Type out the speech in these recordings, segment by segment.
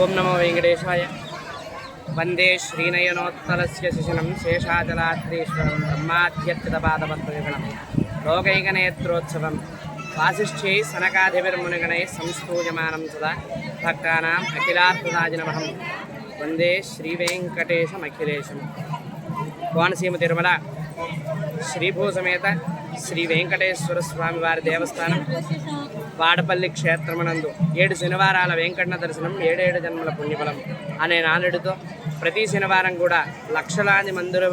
ఓం నమో వెంకటేశాయ. వందే శ్రీనయనోత్తలస్య శిశనం శేషాచలాద్రీశ్వరం బ్రహ్మాధ్యత్యపాదపద్మయుగణం లోకైకనేత్రోత్సవం. వాసిష్ఠ్యై సనకాధిపర్మునిగణై సంస్తూయమానం సదా భక్తానాం అఖిలార్థరాజనమహం వందే శ్రీవేంకటేశమఖిలేశం. కోనసీమ తిరుమల శ్రీభూసమేత శ్రీ వెంకటేశ్వర స్వామివారి దేవస్థానం. వాడపల్లి క్షేత్రమునందు ఏడు శనివారాల వెంకటన దర్శనం ఏడేడు జన్మల పుణ్యఫలం అనే నానుడితో ప్రతి శనివారం కూడా లక్షలాది మందుల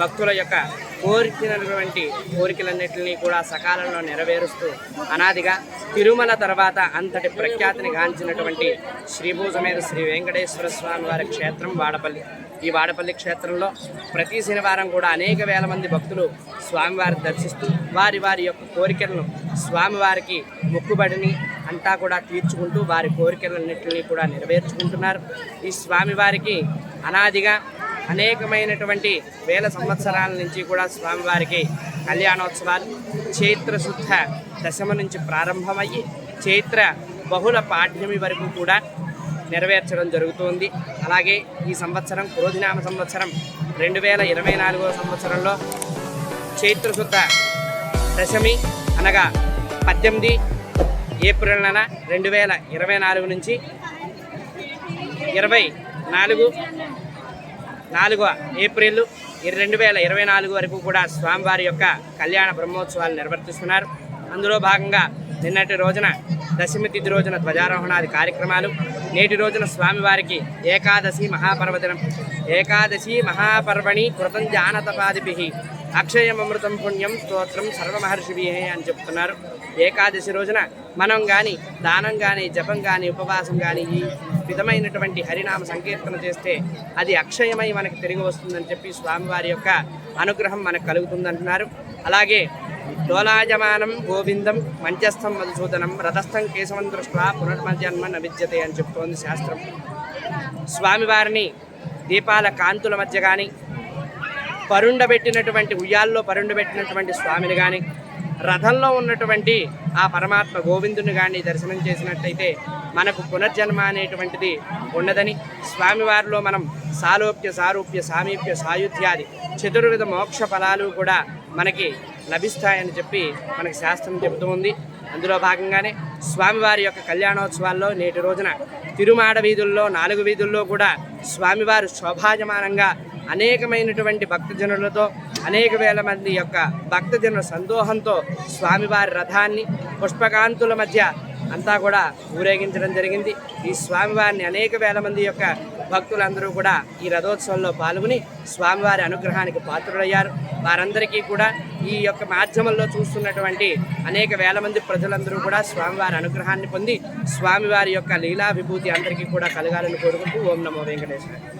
భక్తుల యొక్క కోరికినటువంటి కోరికలన్నింటినీ కూడా సకాలంలో నెరవేరుస్తూ అనాదిగా తిరుమల తర్వాత అంతటి ప్రఖ్యాతిని గాంచినటువంటి శ్రీభూసమేత శ్రీ వెంకటేశ్వర స్వామి వారి క్షేత్రం వాడపల్లి. ఈ వాడపల్లి క్షేత్రంలో ప్రతి శనివారం కూడా అనేక వేల మంది భక్తులు స్వామివారిని దర్శిస్తూ వారి వారి యొక్క కోరికలను స్వామివారికి మొక్కుబడిని అంతా కూడా తీర్చుకుంటూ వారి కోరికలన్నింటినీ కూడా నెరవేర్చుకుంటున్నారు. ఈ స్వామివారికి అనాదిగా అనేకమైనటువంటి వేల సంవత్సరాల నుంచి కూడా స్వామివారికి కళ్యాణోత్సవాలు చైత్ర శుద్ధ దశమ నుంచి ప్రారంభమయ్యి చైత్ర బహుళ పాఠ్యమి వరకు కూడా నెరవేర్చడం జరుగుతోంది. అలాగే ఈ సంవత్సరం క్రోధినామ సంవత్సరం రెండు వేల ఇరవై నాలుగవ సంవత్సరంలో చైత్రశుద్ధ దశమి అనగా పద్దెనిమిది ఏప్రిల్ నెల రెండు వేల ఇరవై నాలుగు నుంచి ఇరవై నాలుగు నాలుగవ ఏప్రిల్ రెండు వేల ఇరవై నాలుగు వరకు కూడా స్వామివారి యొక్క కళ్యాణ బ్రహ్మోత్సవాలు నిర్వర్తిస్తున్నారు. అందులో భాగంగా నిన్నటి రోజున దశమి తిథి రోజున ధ్వజారోహణాది కార్యక్రమాలు నేటి రోజున స్వామివారికి ఏకాదశి మహాపర్వదినం. ఏకాదశి మహాపర్వణి కృతం జానతపాదిభి. అక్షయమృతం పుణ్యం స్తోత్రం సర్వమహర్షిభి అని చెప్తున్నారు. ఏకాదశి రోజున మనం కానీ దానం కానీ జపం కానీ ఉపవాసం కానీ ఈ విధమైనటువంటి హరినామ సంకీర్తన చేస్తే అది అక్షయమై మనకు తిరిగి వస్తుందని చెప్పి స్వామివారి యొక్క అనుగ్రహం మనకు కలుగుతుందంటున్నారు. అలాగే డోలాయమానం గోవిందం మంచస్థం మధుసూదనం రథస్థం కేశవం దృష్ట్యా పునర్మజన్మ నవిద్యతే అని చెప్తోంది శాస్త్రం. స్వామివారిని దీపాల కాంతుల మధ్య కానీ పరుండబెట్టినటువంటి ఉయ్యాల్లో పరుండబెట్టినటువంటి స్వామిని కానీ రథంలో ఉన్నటువంటి ఆ పరమాత్మ గోవిందుని కానీ దర్శనం చేసినట్టయితే మనకు పునర్జన్మ అనేటువంటిది ఉండదని స్వామివారిలో మనం సాలోప్య సారూప్య సామీప్య సాయుధ్యాది చతుర్విధ మోక్ష ఫలాలు కూడా మనకి లభిస్తాయని చెప్పి మనకి శాస్త్రం చెబుతూ ఉంది. అందులో భాగంగానే స్వామివారి యొక్క కళ్యాణోత్సవాల్లో నేటి రోజున తిరుమాడ వీధుల్లో నాలుగు వీధుల్లో కూడా స్వామివారు శోభాయమానంగా అనేకమైనటువంటి భక్తజనులతో అనేక వేల మంది యొక్క భక్తజనుల సందోహంతో స్వామివారి రథాన్ని పుష్పకాంతుల మధ్య అంతా కూడా ఊరేగించడం జరిగింది. ఈ స్వామివారిని అనేక వేల మంది యొక్క భక్తులందరూ కూడా ఈ రథోత్సవంలో పాల్గొని స్వామివారి అనుగ్రహానికి పాత్రులయ్యారు. వారందరికీ కూడా ఈ యొక్క మాధ్యమంలో చూస్తున్నటువంటి అనేక వేల మంది ప్రజలందరూ కూడా స్వామివారి అనుగ్రహాన్ని పొంది స్వామివారి యొక్క లీలా విభూతి అందరికీ కూడా కలగాలని కోరుకుంటూ ఓం నమో వెంకటేశ్వర.